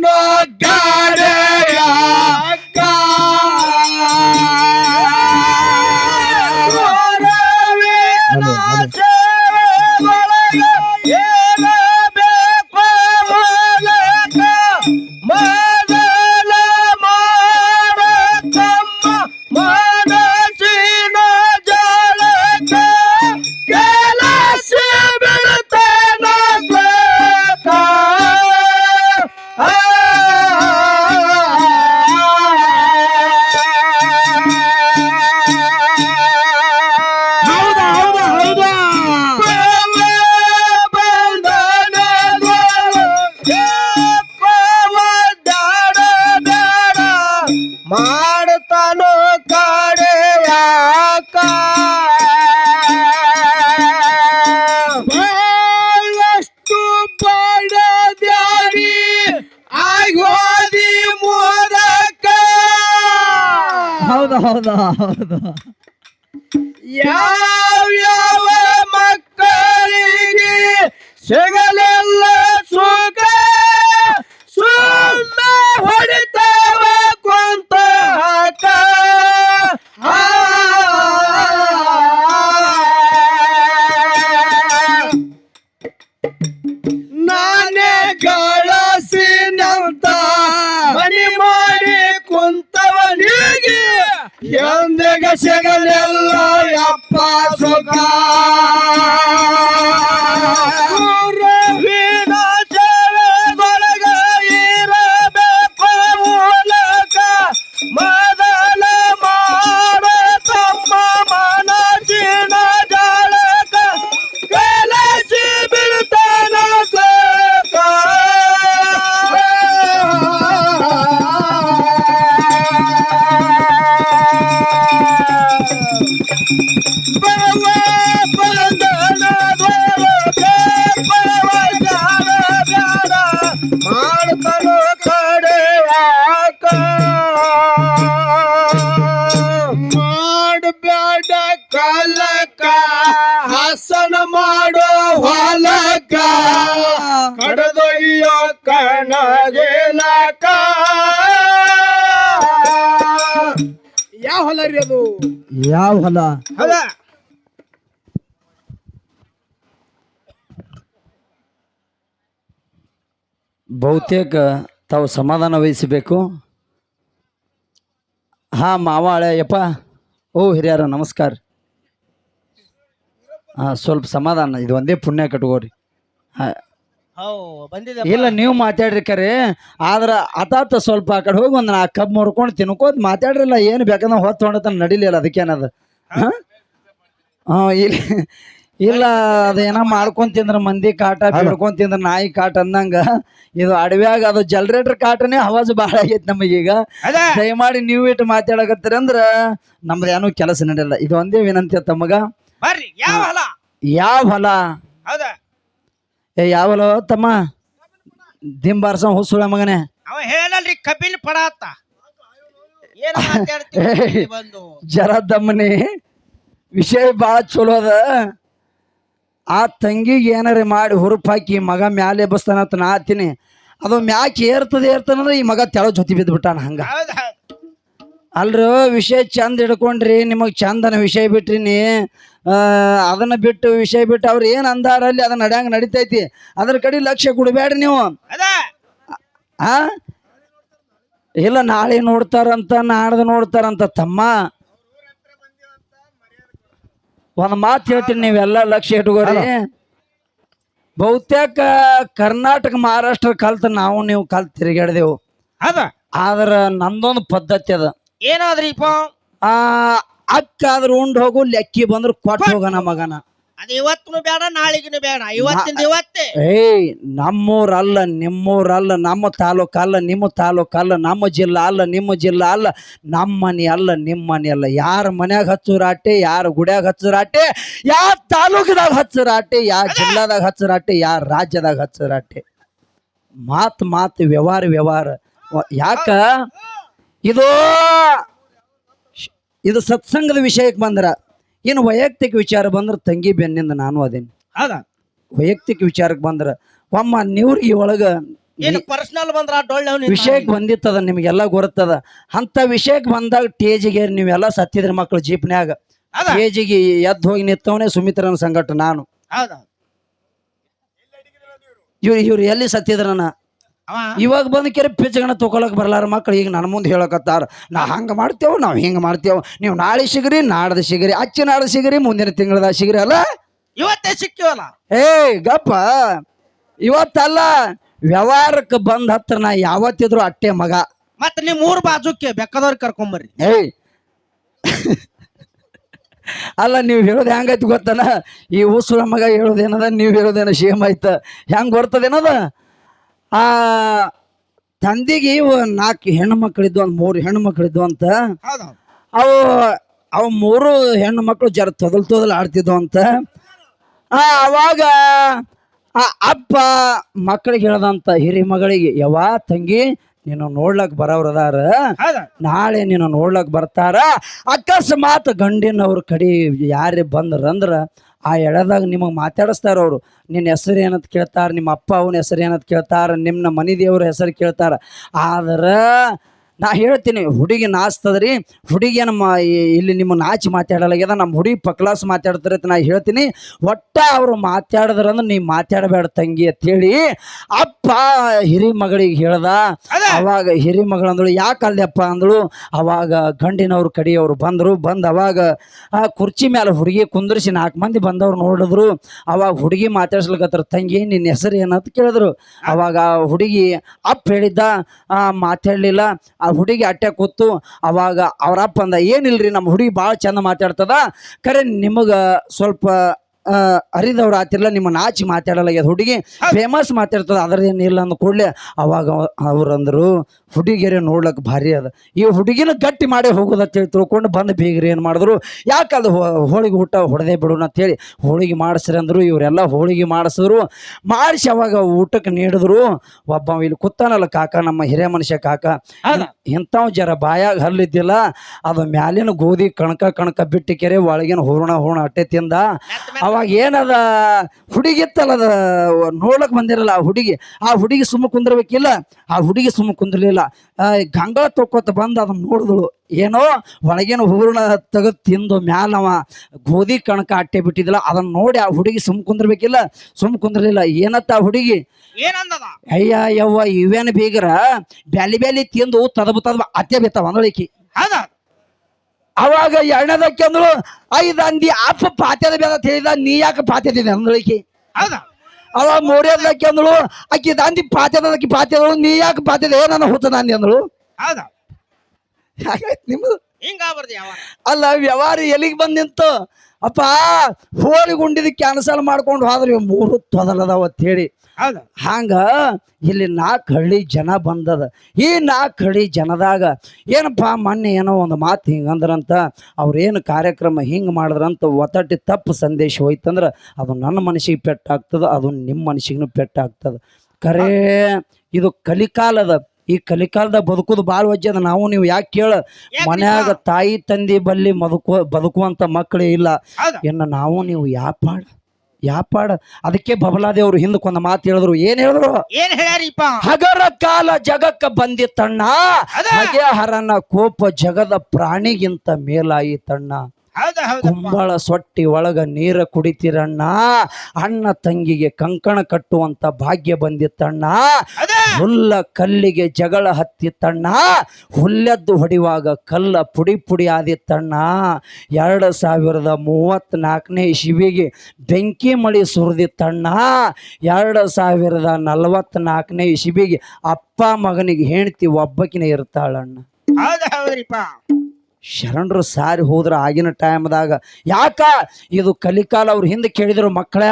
no, God. ಹೌದಾ Chanel. ಯಾವ ಹೊಲ? ಹೊಲ. ಬಹುತೇಕ ತಾವು ಸಮಾಧಾನ ವಹಿಸಬೇಕು. ಹಾ ಮಾವ ಹಳೆಯಪ್ಪ ಓ ಹಿರಿಯರ ನಮಸ್ಕಾರ. ಹಾಂ ಸ್ವಲ್ಪ ಸಮಾಧಾನ ಇದು ಒಂದೇ ಪುಣ್ಯ ಕಟ್ಕೋರಿ ಹೌ ಬಂದಿದೆ ಇಲ್ಲ ನೀವು ಮಾತಾಡ್ರಿ ಕರೆ. ಆದ್ರ ಅತಾತ ಸ್ವಲ್ಪ ಆ ಕಡೆ ಹೋಗಿ ಒಂದ್ ನಾಲ್ಕು ಕಬ್ಬು ಮುರ್ಕೊಂಡು ತಿನ್ಕೋತ ಮಾತಾಡ್ರಿಲ್ಲ. ಏನು ಬೇಕಂದ್ರೆ ಹೊತ್ತು ಹೊಂಡತನ ನಡಿಲಿಲ್ಲ ಅದಕ್ಕೇನದ. ಹಾ? ಹಾಂ ಇಲ್ಲ. ಇಲ್ಲ ಅದೇನ ಮಾಡ್ಕೊಂಡ್ ತಿಂದ್ರ ಮಂದಿ ಕಾಟ ಬಿಡ್ಕೊಂಡ್ ತಿಂದ್ರ ನಾಯಿ ಕಾಟ ಅಂದಂಗ. ಇದು ಅಡವ್ಯಾಗ ಅದು ಜನರೇಟರ್ ಕಾಟನೇ ಅವಾಜ್ ಭಾಳ ಆಗೈತಿ ನಮಗೀಗ ಅದ. ದಯಮಾಡಿ ನೀವು ಇಟ್ಟು ಮಾತಾಡಕತ್ತೀರಿ ಅಂದ್ರ ನಮ್ದು ಏನೂ ಕೆಲಸ ನಡೆಯಲ್ಲ. ಇದು ಒಂದೇ ವಿನಂತಿ ತಮಗ ಬರ್ರಿ ಯಾವ ಹೊಲ? ಯಾವ ಹೊಲ? ಹೌದ? ಏ ಯಾವಲೋ ತಮ್ಮ? ದಿಂಬಾರ್ಸ ಹುಸುಳ ಮಗನೇ. ಅವ ಹೇಳಲ್ರಿ ಕಪಿಲ್ ಪಡಾತ. ಏನ್ ಮಾತಾಡ್ತೀವಿ ಬಂದು. ಜರ ದಮ್ಮನಿ ವಿಷಯ ಭಾಳ ಚಲೋ ಅದ. ಆ ತಂಗಿಗೆ ಏನಾರ ಮಾಡಿ ಹುರುಪ್ ಹಾಕಿ ಮಗ ಮ್ಯಾಲೆ ಬಸ್ತಾನ ಅಂತ ನಾ ಆತೀನಿ ಅದು ಮ್ಯಾಕ್ ಏರ್ತದೆ ಏರ್ತನಂದ್ರೆ ಈ ಮಗ ತೆಳ ಜೊತೆ ಬಿದ್ದ್ಬಿಟ್ಟಾನ ಹಂಗ. ಹೌದ ಹೌದ್. ಅಲ್ರಿ ವಿಷಯ ಚಂದ ಹಿಡ್ಕೊಂಡ್ರಿ ನಿಮಗೆ ಚಂದನ ವಿಷಯ ಬಿಟ್ರಿನಿ ಆ, ಅದನ್ನ ಬಿಟ್ಟು ವಿಷಯ ಬಿಟ್ಟು ಅವ್ರು ಏನು ಅಂದಾರಲ್ಲಿ ಅದನ್ನ ನಡ್ಯಾಂಗ ನಡಿತೈತಿ. ಅದ್ರ ಕಡೆ ಲಕ್ಷ್ಯ ಕೊಡಬೇಡ್ರಿ ನೀವು. ಹಾ ಆ? ಇಲ್ಲ ನಾಳೆ ನೋಡ್ತಾರಂತ ನಾಡ್ದು ನೋಡ್ತಾರಂತ ತಮ್ಮ. ಒಂದ್ ಮಾತು ಹೇಳ್ತೀನಿ ನೀವೆಲ್ಲ ಲಕ್ಷ್ಯ ಇಟ್ಕೋರಿ. ಬಹುತೇಕ ಕರ್ನಾಟಕ ಮಹಾರಾಷ್ಟ್ರ ಕಲ್ತ ನಾವು ನೀವು ಕಲ್ತ್ ತಿರುಗಾಡ್ದೇವು ಆದ್ರ ನಂದೊಂದು ಪದ್ಧತಿ ಅದ. ಏನಾದ್ರಿಪ್ಪ? ಆ ಅಕ್ಕ ಆದ್ರ ಉಂಡ್ ಹೋಗು ಲೆಕ್ಕಿ ಬಂದ್ರ ಕೊಟ್ಟು ಹೋಗನ ಮಗನ. ಅದ ಇವತ್ತು ಬೇಡ ನಾಳಿಗಿನ ಬೇಡ. ಇವತ್ತಿಂದ ಇವತ್ತೇ. ಏಯ್ ನಮ್ಮೂರಲ್ಲ ನಿಮ್ಮೂರಲ್ಲ ನಿಮ್ಮೂರ್ ಅಲ್ಲ ನಮ್ಮ ತಾಲೂಕಲ್ಲ ಅಲ್ಲ ನಿಮ್ಮ ತಾಲೂಕಲ್ಲ ಅಲ್ಲ ನಮ್ಮ ಜಿಲ್ಲಾ ಅಲ್ಲ ನಿಮ್ಮ ಜಿಲ್ಲಾ ಅಲ್ಲ ನಮ್ಮ ಮನೆ ಅಲ್ಲ ನಿಮ್ಮ ಮನೆ ಅಲ್ಲ. ಯಾರ ಮನ್ಯಾಗ ಹಚ್ಚುರಾಟೆ ಯಾರ ಗುಡ್ಯಾಗ ಹಚ್ಚುರಾಟೆ ಯಾರ ತಾಲೂಕದಾಗ ಹಚ್ಚುರಾಟೆ ಯಾರ ಜಿಲ್ಲಾದಾಗ ಹಚ್ಚುರಾಟೆ ಯಾರ ರಾಜ್ಯದಾಗ ಹಚ್ಚುರಾಟೆ ಮಾತ್ ಮಾತ್ ವ್ಯವಹಾರ ವ್ಯವಹಾರ. ಯಾಕ? ಇದು ಇದು ಸತ್ಸಂಗದ ವಿಷಯಕ್ಕೆ ಬಂದ್ರ ಏನು ವೈಯಕ್ತಿಕ ವಿಚಾರ ಬಂದ್ರೆ ತಂಗಿ ಬೆನ್ನಿಂದ ನಾನು ಅದೇನಿ. ಹೌದಾ? ವೈಯಕ್ತಿಕ ವಿಚಾರಕ್ಕೆ ಬಂದ್ರ ಒಮ್ಮ ಈ ಒಳಗ ಏನು ಪರ್ಸನಲ್ ಬಂದ್ರ ಡೊಳ್ಳೆ ವಿಷಯಕ್ಕೆ ಬಂದಿತ್ತದ ನಿಮಗೆಲ್ಲ ಗೊತ್ತದ. ಅಂತ ವಿಷಯಕ್ಕೆ ಬಂದಾಗ ಟೇಜಿಗೆ ನೀವೆಲ್ಲ ಸತ್ತಿದ್ರ ಮಕ್ಕಳು ಜೀಪ್ನ್ಯಾಗ. ಟೇಜಿಗೆ ಎದ್ದು ಹೋಗಿ ನಿಂತವನೇ ಸುಮಿತ್ರನ ಸಂಘಟ ನಾನು. ಇವ್ರು ಇವ್ರು ಎಲ್ಲಿ ಸತ್ತಿದ್ರನ? ಇವಾಗ ಬಂದು ಕೆರೆ ಪಿಚ್ಚಗಣ ತಗೊಳಕ್ ಬರಲಾರ ಮಕ್ಳು. ಈಗ ನನ್ನ ಮುಂದೆ ಹೇಳಕತ್ತಾರ ನಾ ಹಂಗೆ ಮಾಡ್ತೇವೆ ನಾವು ಹಿಂಗೆ ಮಾಡ್ತೇವೆ. ನೀವು ನಾಳೆ ಸಿಗ್ರಿ ನಾಡ್ದು ಸಿಗ್ರಿ ಅಚ್ಚಿ ನಾಡ್ದು ಸಿಗ್ರಿ ಮುಂದಿನ ತಿಂಗಳದ ಸಿಗ್ರಿ ಅಲ್ಲ? ಇವತ್ತೇ ಸಿಕ್ಕಿವಲ್ಲ? ಏ ಗಪ್ಪ. ಇವತ್ತಲ್ಲ ವ್ಯವಹಾರಕ್ಕೆ ಬಂದ ಹತ್ರ ನಾ ಯಾವತ್ತಿದ್ರು ಅಟ್ಟೆ ಮಗ. ಮತ್ತೆ ನಿಮ್ಮ ಮೂರು ಬಾಜುಕ್ಕೆ ಬೆಕ್ಕದವ್ರಿಗೆ ಕರ್ಕೊಂಬರ್ರಿ. ಏಯ್. ಅಲ್ಲ ನೀವು ಹೇಳೋದು ಹೆಂಗೈತಿ ಗೊತ್ತನ? ಈ ಉಸುರ ಮಗ ಹೇಳೋದೇನದ ನೀವು ಹೇಳೋದೇನ ಸೇಮ್ ಆಯ್ತ ಹೆಂಗ್ ಬರ್ತದೇನದ? ಆ ತಂದಿಗೆ ನಾಲ್ಕು ಹೆಣ್ಣು ಮಕ್ಕಳಿದ್ವು ಅಂತ ಮೂರು ಹೆಣ್ಣು ಮಕ್ಕಳಿದ್ವು ಅಂತ ಅವು ಅವು ಮೂರು ಹೆಣ್ಣು ಮಕ್ಕಳು ಜರ ತೊದಲ್ ತೊದಲ್ ಆಡ್ತಿದ್ವು ಅಂತ. ಆ ಅವಾಗ ಆ ಅಪ್ಪ ಮಕ್ಕಳಿಗೆ ಹೇಳ್ದಂತ ಹಿರಿ ಮಗಳಿಗೆ ಯವ್ವ ತಂಗಿ ನೀನು ನೋಡ್ಲಕ್ ಬರೋರದಾರ ನಾಳೆ ನೀನು ನೋಡ್ಲಕ್ ಬರ್ತಾರ. ಅಕಸ್ಮಾತ್ ಗಂಡಿನವ್ರ ಕಡೆ ಯಾರೇ ಬಂದ್ರಂದ್ರ ಆ ಎಳೆದಾಗ ನಿಮಗೆ ಮಾತಾಡಿಸ್ತಾರ ಅವರು. ನಿನ್ನ ಹೆಸರು ಏನಂತ ಕೇಳ್ತಾರೆ, ನಿಮ್ಮ ಅಪ್ಪ ಅವನ ಹೆಸರು ಏನಂತ ಕೇಳ್ತಾರೆ ನಿಮ್ಮ ಮನೆ ದೇವ್ರ ಹೆಸರು ಕೇಳ್ತಾರೆ. ಆದ್ರೆ ನಾ ಹೇಳ್ತೀನಿ, ಹುಡುಗಿ ನಾಚ್ತದ್ರಿ ಹುಡುಗಿ ನಮ್ಮ ಇಲ್ಲಿ ನಿಮ್ಮ ನಾಚಿ ಮಾತಾಡಲಾಗ್ಯದ, ನಮ್ಮ ಹುಡುಗಿ ಪಕ್ಲಾಸ್ ಮಾತಾಡ್ತಾರೆ ಅಂತ ನಾ ಹೇಳ್ತೀನಿ. ಒಟ್ಟ ಅವರು ಮಾತಾಡಿದ್ರಂದ್ರೆ ನೀ ಮಾತಾಡಬೇಡ ತಂಗಿ ಅಂತೇಳಿ ಅಪ್ಪ ಹಿರಿ ಮಗಳಿಗೆ ಹೇಳ್ದ. ಅವಾಗ ಹಿರಿ ಮಗಳು ಅಂದಳು ಯಾಕೆ ಅಲ್ಲಪ್ಪ ಅಂದಳು. ಅವಾಗ ಗಂಡಿನವ್ರ ಕಡಿಯವರು ಬಂದರು. ಬಂದು ಅವಾಗ ಆ ಕುರ್ಚಿ ಮೇಲೆ ಹುಡುಗಿ ಕುಂದ್ರಿಸಿ ನಾಲ್ಕು ಮಂದಿ ಬಂದವ್ರು ನೋಡಿದ್ರು. ಅವಾಗ ಹುಡುಗಿ ಮಾತಾಡ್ಸ್ಲಿಕತ್ರ ತಂಗಿ, ನಿನ್ನ ಹೆಸರು ಏನಂತ ಕೇಳಿದ್ರು. ಅವಾಗ ಆ ಹುಡುಗಿ ಅಪ್ಪ ಹೇಳಿದ್ದ ಮಾತಾಡಲಿಲ್ಲ. ಆ ಹುಡುಗಿ ಅಟ್ಟೆ ಕೂತು, ಅವಾಗ ಅವರಪ್ಪ ಅಂದ, ಏನಿಲ್ರಿ, ನಮ್ಮ ಹುಡುಗಿ ಭಾಳ ಚಂದ ಮಾತಾಡ್ತದ. ಖರೆ ನಿಮಗೆ ಸ್ವಲ್ಪ ಅರಿದವ್ರು ಆತಿರ್ಲ ನಿಮ್ಮ ನಾಚಿ ಇದು ಹುಡುಗಿ ಫೇಮಸ್ ಮಾತಾಡ್ತದ ಅದ್ರದೇನು ಇಲ್ಲ ಅಂದ ಕೂಡಲೇ ಅವಾಗ ಅವ್ರಂದ್ರು ಹುಡುಗಿಯರೇ ನೋಡ್ಲಕ್ ಭಾರಿ ಅದ. ಈ ಹುಡುಗಿನ ಗಟ್ಟಿ ಮಾಡಿ ಹೋಗೋದು ಅಂತೇಳಿ ತಿಳ್ಕೊಂಡು ಬಂದು ಬೀಗ್ರಿ ಏನು ಮಾಡಿದ್ರು. ಯಾಕದು ಹೋಳಿಗೆ ಊಟ ಹೊಡೆದೇ ಬಿಡೋಣ ಅಂತೇಳಿ ಹೋಳಿಗೆ ಮಾಡಿಸ್ರಿ ಅಂದ್ರು ಇವರೆಲ್ಲ ಹೋಳಿಗೆ ಮಾಡಿಸಿದ್ರು. ಮಾಡಿಸಿ ಅವಾಗ ಊಟಕ್ಕೆ ನೀಡಿದ್ರು. ಒಬ್ಬ ಇಲ್ಲಿ ಕೂತಾನಲ್ಲ ಕಾಕ ನಮ್ಮ ಹಿರಿಯ ಮನುಷ್ಯ ಕಾಕ. ಇಂಥವ್ ಜರ ಬಾಯಾಗ ಹಲ್ಲಿದ್ದಿಲ್ಲ ಅದು ಮ್ಯಾಲಿನ ಗೋಧಿ ಕಣಕ ಕಣಕ ಬಿಟ್ಟು ಕೆರೆ ಒಳಗಿನ ಹೂರ್ಣ ಹೂರ್ಣ ಅಟ್ಟೆ ತಿಂದ. ಅವಾಗ ಏನದ ಹುಡುಗಿ ಇತ್ತಲ್ಲ ಅದ ನೋಡಕ್ ಬಂದಿರಲ್ಲ ಆ ಹುಡುಗಿ. ಆ ಹುಡುಗಿ ಸುಮ್ಮ ಕುಂದಿರ್ಬೇಕಿಲ್ಲ. ಆ ಹುಡುಗಿ ಸುಮ್ಮ ಕುಂದಿರ್ಲಿಲ್ಲ. ಗಂಗಾ ಗಂಗಳ ತೊಕ್ಕೊತ ಬಂದು ಅದನ್ನ ನೋಡಿದಳು. ಏನೋ ಒಳಗಿನ ಹೂರ್ಣ ತೆಗೆದು ತಿಂದು ಮ್ಯಾಲವ ಗೋಧಿ ಕಣಕ ಅಟ್ಟೆ ಬಿಟ್ಟಿದ್ದಿಲ್ಲ. ಅದನ್ನ ನೋಡಿ ಆ ಹುಡುಗಿ ಸುಮ್ ಕುಂದಿರ್ಬೇಕಿಲ್ಲ. ಸುಮ್ ಕುಂದಿರ್ಲಿಲ್ಲ. ಏನತ್ತ ಆ ಹುಡುಗಿ? ಏನಂದದ? ಅಯ್ಯ ಯವ್ವ ಇವೇನು ಬೀಗರ? ಬ್ಯಾಲಿ ಬ್ಯಾಲಿ ತಿಂದು ತದಬ ತದಬ ಅತ್ತೆ ಬಿತ್ತಾವ ಅಂದಳಿಕಿ ಹೌದಾ? ಅವಾಗ ಎರಡನೇದಕ್ಕೆ ಅಂದ್ರು ಐದು ಅಂದಿ ಅಪ್ಪ ಪಾತ್ಯದ ಅಂತ ಹೇಳಿದ ನೀ ಯಾಕೆ ಪಾತ್ಯದಿದೆ ಅಂದಳಿಕಿ ಹೌದಾ? ಅವಾಗ ಮೂರನೇದಕ್ಕೆ ಅಂದ್ರು ಆಕಿ ದಾಂದಿ ಪಾತ್ಯದ ಆಕಿ ಪಾತ್ಯದಳು ನೀ ಯಾಕೆ ಪಾತ್ಯದ ಏನನ್ನ ಹುತ್ತ ನಾನು ಅಂದ್ರು ಹೌದಾ? ಹಾಗಾಯ್ತು ಅಲ್ಲ ವ್ಯವಹಾರ ಎಲ್ಲಿಗೆ ಬಂದ್ ನಿಂತು? ಅಪ್ಪ ಹೋಳಿ ಗುಂಡಿದ ಕ್ಯಾನ್ಸಲ್ ಮಾಡ್ಕೊಂಡು ಹೋದ್ರೆ ಮೂರು ತೊದಲದಾವ ಅಂತ ಹೇಳಿ. ಹಂಗ ಇಲ್ಲಿ ನಾಲ್ಕು ಹಳ್ಳಿ ಜನ ಬಂದದ. ಈ ನಾಲ್ಕು ಹಳ್ಳಿ ಜನದಾಗ ಏನಪ್ಪ ಮೊನ್ನೆ ಏನೋ ಒಂದು ಮಾತು ಹಿಂಗಂದ್ರಂತ ಅವ್ರೇನು ಕಾರ್ಯಕ್ರಮ ಹಿಂಗೆ ಮಾಡಿದ್ರಂತ ಒತ್ತಟ್ಟಿ ತಪ್ಪು ಸಂದೇಶ ಹೋಯ್ತಂದ್ರೆ ಅದು ನನ್ನ ಮನಸ್ಸಿಗೆ ಪೆಟ್ಟಾಗ್ತದ ಅದು ನಿಮ್ಮ ಮನಸ್ಸಿಗೂ ಪೆಟ್ಟಾಗ್ತದೆ ಕರೇ ಇದು ಕಲಿಕಾಲದ ಈ ಕಲಿಕಾಲದಾಗ ಬದುಕೋದು ಭಾಳ ವಜ್ಜದ ನಾವು ನೀವು ಯಾಕೆ ಕೇಳ? ಯಾಕ್ ಮನ್ಯಾಗ ತಾಯಿ ತಂದೆ ಬಲ್ಲಿ ಬದುಕುವ ಬದುಕುವಂಥ ಮಕ್ಕಳೇ ಇಲ್ಲ. ಇನ್ನು ನಾವು ನೀವು ಯಾಪಾಡ ಯಾಪಾಡ? ಅದಕ್ಕೆ ಬಬಲಾದೇವ್ರು ಹಿಂದಕ್ಕೊಂದು ಮಾತು ಹೇಳಿದ್ರು. ಏನ್ ಹೇಳಿದ್ರು? ಏನ್ ಹೇಳ್ಯಾರಿಪ್ಪ? ಹಗರ ಕಾಲ ಜಗಕ್ಕ ಬಂದಿತ್ತಣ್ಣ ಅದ ಹಗೆ ಹರನ ಕೋಪ ಜಗದ ಪ್ರಾಣಿಗಿಂತ ಮೇಲಾಯಿತಣ್ಣ ಹೌದಾ ಕುಂಬಳ ಸೊಟ್ಟಿ ಒಳಗ ನೀರ ಕುಡಿತಿರಣ್ಣ. ಅಣ್ಣ ತಂಗಿಗೆ ಕಂಕಣ ಕಟ್ಟುವಂತ ಭಾಗ್ಯ ಬಂದಿತ್ತಣ್ಣ ಅದ ಹುಲ್ಲ ಕಲ್ಲಿಗೆ ಜಗಳ ಹತ್ತಿತ್ತಣ್ಣ ಹುಲ್ಲೆದ್ದು ಹೊಡಿವಾಗ ಕಲ್ಲ ಪುಡಿ ಪುಡಿ ಆದಿತ್ತಣ್ಣ ಎರಡು ಸಾವಿರದ ಮೂವತ್ತ್ನಾಲ್ಕನೇ ಇಸವಿಗೆ ಬೆಂಕಿ ಮಳಿ ಸುರಿದಿತ್ತಣ್ಣ ಎರಡು ಸಾವಿರದ ನಲವತ್ತ್ನಾಲ್ಕನೇ ಇಸವಿಗೆ ಅಪ್ಪ ಮಗನಿಗೆ ಹೆಂಡ್ತಿ ಒಬ್ಬಕಿನ ಇರ್ತಾಳಣ್ಣ. ಶರಣರು ಸಾರಿ ಹೋದ್ರ ಆಗಿನ ಟೈಮ್ದಾಗ ಯಾಕ? ಇದು ಕಲಿಕಾಲ ಅವ್ರು ಹಿಂದೆ ಕೇಳಿದ್ರು ಮಕ್ಕಳ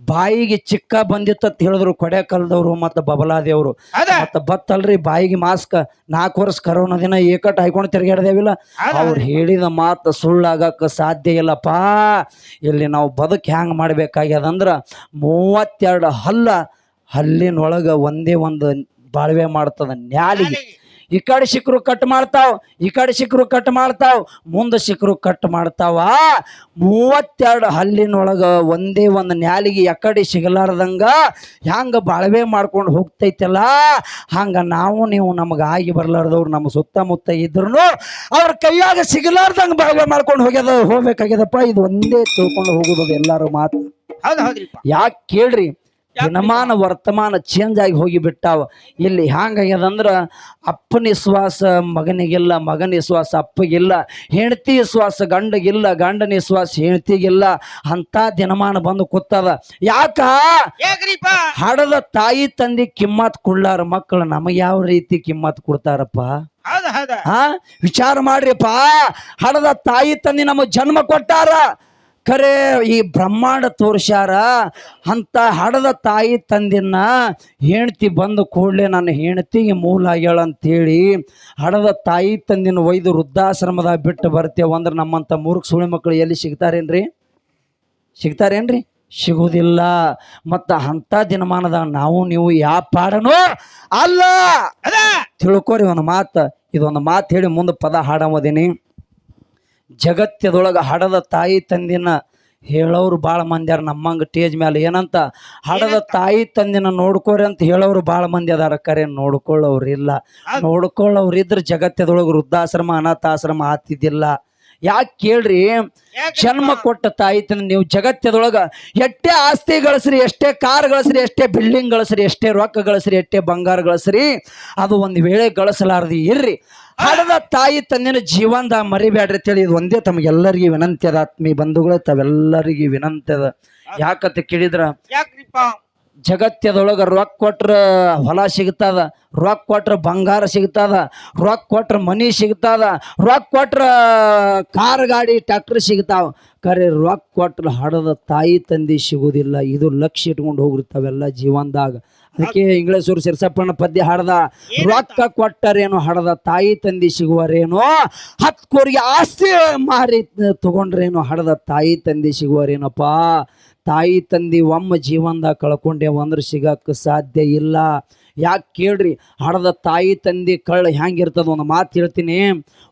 ಬಾಯಿಗೆ ಚಿಕ್ಕ ಬಂದಿತ್ತು ಅಂತ ಹೇಳಿದ್ರು ಕೊಡೆಕಲ್ದವ್ರು ಮತ್ತು ಬಬಲಾದೇವ್ರು. ಮತ್ತೆ ಬತ್ತಲ್ರಿ ಬಾಯಿಗೆ ಮಾಸ್ಕ್ ನಾಲ್ಕು ವರ್ಷ ಕರೋನಾ ದಿನ ಏಕಟ್ ಹಾಕೊಂಡು ತಿರ್ಗಾಡ್ದೇವಿಲ್ಲ ಅವ್ರು ಹೇಳಿದ ಮಾತು ಸುಳ್ಳಾಗಕ್ಕೆ ಸಾಧ್ಯ ಇಲ್ಲಪ್ಪ. ಇಲ್ಲಿ ನಾವು ಬದುಕು ಹ್ಯಾಂಗ ಮಾಡ್ಬೇಕಾಗ್ಯದಂದ್ರ ಮೂವತ್ತೆರಡು ಹಲ್ಲ ಹಲ್ಲಿನೊಳಗ ಒಂದೇ ಒಂದು ಬಾಳ್ವೆ ಮಾಡ್ತದ ನ್ಯಾಲಿಗೆ. ಈ ಕಡೆ ಸಿಕ್ಕರು ಕಟ್ ಮಾಡ್ತಾವ ಈ ಕಡೆ ಸಿಕ್ಕರು ಕಟ್ ಮಾಡ್ತಾವ ಮುಂದೆ ಸಿಕ್ಕರು ಕಟ್ ಮಾಡ್ತಾವ. ಮೂವತ್ತೆರಡು ಹಲ್ಲಿನೊಳಗ ಒಂದೇ ಒಂದು ನ್ಯಾಲಿಗೆ ಎಕಡೆ ಸಿಗಲಾರ್ದಂಗ ಹ್ಯಾಂಗ ಬಾಳ್ವೆ ಮಾಡ್ಕೊಂಡು ಹೋಗ್ತೈತಲ್ಲ? ಹಂಗ ನಾವು ನೀವು ನಮಗೆ ಆಗಿ ಬರ್ಲಾರ್ದವ್ರು ನಮ್ಮ ಸುತ್ತಮುತ್ತ ಇದ್ರು ಅವ್ರ ಕೈಯಾಗ ಸಿಗಲಾರ್ದಂಗ ಬಾಳ್ವೆ ಮಾಡ್ಕೊಂಡು ಹೋಗ್ಯದ ಹೋಗ್ಬೇಕಾಗ್ಯದಪ್ಪ. ಇದು ಒಂದೇ ತಿಳ್ಕೊಂಡು ಹೋಗುದು ಎಲ್ಲಾರು ಮಾತು. ಹೌದ್ ಯಾಕೆ ಕೇಳ್ರಿ? ದಿನಮಾನ ವರ್ತಮಾನ ಚೇಂಜ್ ಆಗಿ ಹೋಗಿ ಬಿಟ್ಟಾವ. ಇಲ್ಲಿ ಹ್ಯಾಂಗಾಗ್ಯದಂದ್ರ ಅಪ್ಪನ ವಿಶ್ವಾಸ ಮಗನಿಗಿಲ್ಲ ಮಗನ ವಿಶ್ವಾಸ ಅಪ್ಪಗಿಲ್ಲ ಹೆಂಡತಿ ವಿಶ್ವಾಸ ಗಂಡಗಿಲ್ಲ ಗಂಡನ ವಿಶ್ವಾಸ ಹೆಂಡತಿಗಿಲ್ಲ ಅಂತ ದಿನಮಾನ ಬಂದು ಕೂತದ. ಯಾಕ? ಹಡದ ತಾಯಿ ತಂದೆ ಕಿಮ್ಮತ್ ಕೊಡ್ಲಾರ ಮಕ್ಕಳು ನಮಗೆ ಯಾವ ರೀತಿ ಕಿಮ್ಮತ್ ಕೊಡ್ತಾರಪ್ಪ? ಹಾ ವಿಚಾರ ಮಾಡ್ರಿಪ್ಪ. ಹಡದ ತಾಯಿ ತಂದೆ ನಮಗೆ ಜನ್ಮ ಕೊಟ್ಟಾರ. ಖರೆ ಈ ಬ್ರಹ್ಮಾಂಡ ತೋರ್ಸ್ಯಾರ ಅಂತ ಹಡದ ತಾಯಿ ತಂದಿನ ಹೆಂಡ್ತಿ ಬಂದ ಕೂಡಲೇ ನನ್ನ ಹೆಂಡ್ತಿಗೆ ಮೂಲ ಆಗ್ಯಾಳ ಅಂತೇಳಿ ಹಡದ ತಾಯಿ ತಂದಿನ ಒಯ್ದು ವೃದ್ಧಾಶ್ರಮದಾಗ ಬಿಟ್ಟು ಬರ್ತೇವೆ ಅಂದ್ರೆ ನಮ್ಮಂಥ ಮೂರ್ಖ ಸುಳಿ ಮಕ್ಕಳು ಎಲ್ಲಿ ಸಿಗ್ತಾರೇನ್ರಿ? ಸಿಗ್ತಾರೇನ್ರಿ? ಸಿಗುವುದಿಲ್ಲ ಮತ್ತು ಅಂಥ ದಿನಮಾನದಾಗ ನಾವು ನೀವು ಯಾವ ಪಾಡನೂ ಅಲ್ಲ. ತಿಳ್ಕೊರಿ ಒಂದು ಮಾತು ಇದೊಂದು ಮಾತು ಹೇಳಿ ಮುಂದೆ ಪದ ಹಾಡಮದೀನಿ. ಜಗತ್ತದೊಳಗೆ ಹಡದ ತಾಯಿ ತಂದಿನ ಹೇಳೋರು ಭಾಳ ಮಂದಿ ಅರ ನಮ್ಮಂಗ ಟೇಜ್ ಮೇಲೆ ಏನಂತ? ಹಡದ ತಾಯಿ ತಂದಿನ ನೋಡ್ಕೋರಿ ಅಂತ ಹೇಳೋರು ಭಾಳ ಮಂದಿ ಅದಾರ. ಕರೆ ನೋಡ್ಕೊಳ್ಳೋರು ಇಲ್ಲ. ನೋಡ್ಕೊಳ್ಳೋರು ಇದ್ರ ಜಗತ್ತದೊಳಗೆ ವೃದ್ಧಾಶ್ರಮ ಅನಾಥಾಶ್ರಮ ಆತಿದ್ದಿಲ್ಲ ಯಾಕೆ ಕೇಳ್ರಿ? ಜನ್ಮ ಕೊಟ್ಟ ತಾಯಿ ತನ್ನ ನೀವು ಜಗತ್ತದೊಳಗ ಎಷ್ಟೇ ಆಸ್ತಿ ಗಳಿಸ್ರಿ ಎಷ್ಟೇ ಕಾರ್ ಗಳಿಸ್ರಿ ಎಷ್ಟೇ ಬಿಲ್ಡಿಂಗ್ ಗಳಿಸ್ರಿ ಎಷ್ಟೇ ರೊಕ್ಕ ಗಳಿಸ್ರಿ ಎಷ್ಟೇ ಬಂಗಾರ ಗಳಿಸ್ರಿ ಅದು ಒಂದು ವೇಳೆ ಗಳಿಸಲಾರದಿ ಇರ್ರಿ. ಹಡದ ತಾಯಿ ತಂದಿನ ಜೀವನದ ಮರಿಬ್ಯಾಡ್ರಿ ಅಂತೇಳಿ ಇದು ಒಂದೇ ತಮಗೆಲ್ಲರಿಗೂ ವಿನಂತಿ ಅದ. ಆತ್ಮೀ ಬಂಧುಗಳು ತಾವೆಲ್ಲರಿಗೆ ವಿನಂತಿ ಅದ. ಯಾಕಂತ ಕೇಳಿದ್ರ? ಜಗತ್ತದೊಳಗ ರೊಕ್ಕ ಕೊಟ್ರ ಹೊಲ ಸಿಗ್ತದ ರೊಕ್ಕ ಕೊಟ್ರೆ ಬಂಗಾರ ಸಿಗ್ತದ ರೊಕ್ಕ ಕೊಟ್ರೆ ಮನಿ ಸಿಗ್ತದ ರೊಕ್ಕ ಕೊಟ್ರ ಕಾರ್ ಗಾಡಿ ಟ್ಯಾಕ್ಟ್ರ್ ಸಿಗ್ತಾವ. ಕರೆ ರೊಕ್ಕ ಕೊಟ್ರೆ ಹಡದ ತಾಯಿ ತಂದೆ ಸಿಗುದಿಲ್ಲ. ಇದು ಲಕ್ಷ್ಯ ಇಟ್ಕೊಂಡು ಹೋಗಿರ್ತಾವೆಲ್ಲ ಜೀವನದಾಗ. ಅದಕ್ಕೆ ಇಂಗ್ಲೇಸೂರು ಸಿರ್ಸಪ್ಪನ ಪದ್ಯ ಹಾಡ್ದ ರೊಕ್ಕ ಕೊಟ್ಟರೇನು ಹಡದ ತಾಯಿ ತಂದೆ ಸಿಗುವರೇನೋ? ಹತ್ತು ಕೋರಿಗೆ ಆಸ್ತಿ ಮಾರಿ ತಗೊಂಡ್ರೇನು ಹಡದ ತಾಯಿ ತಂದೆ ಸಿಗುವರೇನಪ್ಪ? ತಾಯಿ ತಂದೆ ಒಮ್ಮ ಜೀವನದಾಗ ಕಳ್ಕೊಂಡೇವು ಅಂದ್ರೆ ಸಿಗಕ್ಕೆ ಸಾಧ್ಯ ಇಲ್ಲ. ಯಾಕೆ ಕೇಳ್ರಿ? ಹಡದ ತಾಯಿ ತಂದೆ ಕಳ್ಳ ಹೆಂಗಿರ್ತದ ಒಂದು ಮಾತು ಹೇಳ್ತೀನಿ.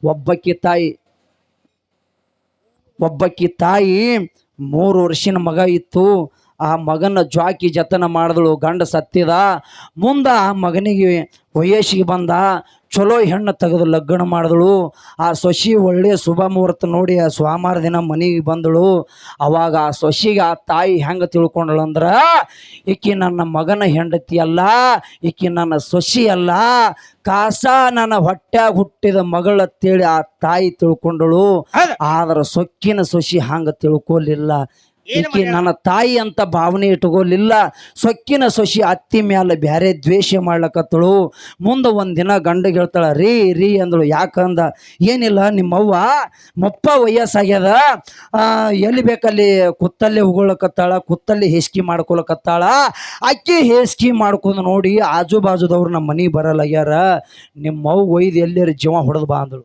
ಒಬ್ಬಕ್ಕಿ ತಾಯಿ ಒಬ್ಬಕ್ಕಿ ತಾಯಿ ಮೂರು ವರ್ಷಿನ ಮಗ ಇತ್ತು. ಆ ಮಗನ ಜ್ವಾಕಿ ಜತನ ಮಾಡಿದಳು ಗಂಡ ಸತ್ತಿದ. ಮುಂದ ಆ ಮಗನಿಗೆ ವಯಸ್ಸಿಗೆ ಬಂದ ಚಲೋ ಹೆಣ್ಣು ತೆಗೆದು ಲಗ್ನ ಮಾಡಿದಳು. ಆ ಸೊಸಿ ಒಳ್ಳೆ ಶುಭ ಮುಹೂರ್ತ ನೋಡಿ ಆ ಸೋಮವಾರ ದಿನ ಮನೆಗೆ ಬಂದಳು. ಅವಾಗ ಆ ಸೊಸಿಗೆ ಆ ತಾಯಿ ಹೆಂಗೆ ತಿಳ್ಕೊಂಡಳು ಅಂದ್ರೆ ಈಕೆ ನನ್ನ ಮಗನ ಹೆಂಡತಿ ಅಲ್ಲ ಈಕಿ ನನ್ನ ಸೊಸಿ ಅಲ್ಲ ಕಾಸ ನನ್ನ ಹೊಟ್ಯಾಗ ಹುಟ್ಟಿದ ಮಗಳ ತೇಳಿ ಆ ತಾಯಿ ತಿಳ್ಕೊಂಡಳು. ಆದ್ರೆ ಸೊಕ್ಕಿನ ಸೊಸಿ ಹಂಗೆ ತಿಳ್ಕೊಲಿಲ್ಲ. ಈಕಿ ನನ್ನ ತಾಯಿ ಅಂತ ಭಾವನೆ ಇಟ್ಕೊಲಿಲ್ಲ. ಸೊಕ್ಕಿನ ಸೊಸಿ ಅತ್ತಿ ಮ್ಯಾಲ ಬ್ಯಾರೆ ದ್ವೇಷ ಮಾಡ್ಲಕತ್ತಳು. ಮುಂದೆ ಒಂದಿನ ಗಂಡಗೆ ಹೇಳ್ತಾಳೆ ರೀ ರೀ ಅಂದಳು. ಯಾಕಂದ ಏನಿಲ್ಲ ನಿಮ್ಮವ್ವ ಮೊಪ್ಪ ವಯಸ್ಸಾಗ್ಯದ. ಎಲ್ಲಿ ಬೇಕಲ್ಲಿ ಕುತ್ತಲ್ಲಿ ಉಗುಳಕತ್ತಾಳ ಕುತ್ತಲ್ಲಿ ಹೆಸ್ಕಿ ಮಾಡ್ಕೊಳಕತ್ತಾಳ ಅಕ್ಕಿ ಹೆಸ್ಕಿ ಮಾಡ್ಕೊಂಡು ನೋಡಿ ಆಜು ಬಾಜುದವ್ರು ನಮ್ಮ ಮನೆಗೆ ಬರಲಾಗ್ಯಾರ. ನಿಮ್ಮವ್ ಒಯ್ದು ಎಲ್ಲರ ಜೀವ ಹೊಡೆದು ಬಾ ಅಂದಳು.